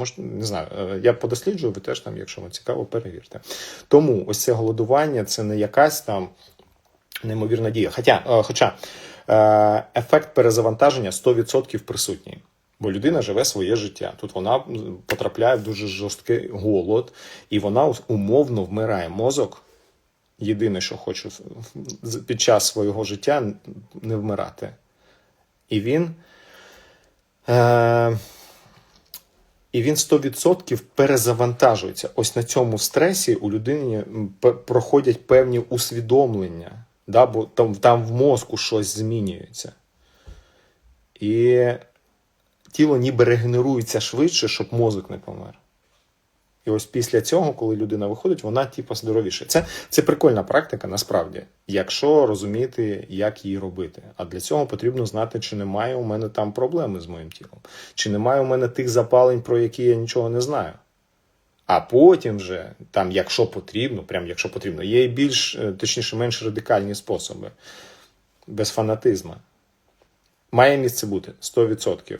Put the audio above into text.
Може, не знаю, е, я подосліджую, ви теж там, якщо вам цікаво, перевірте. Тому ось це голодування це не якась там неймовірна дія. Хоча, е, хоча е, ефект перезавантаження 100% присутній. Бо людина живе своє життя. Тут вона потрапляє в дуже жорсткий голод, і вона умовно вмирає. Мозок єдине, що хоче під час свого життя не вмирати. І він. І він 100% перезавантажується. Ось на цьому стресі у людини проходять певні усвідомлення, да, бо там, там в мозку щось змінюється. І тіло ніби регенерується швидше, щоб мозок не помер. І ось після цього, коли людина виходить, вона типу здоровіше. Це, це прикольна практика насправді, якщо розуміти, як її робити. А для цього потрібно знати, чи немає у мене там проблеми з моїм тілом, чи немає у мене тих запалень, про які я нічого не знаю. А потім вже, там, якщо потрібно, прям якщо потрібно, є і більш, е, точніше, менш радикальні способи, без фанатизму. Має місце бути 100%.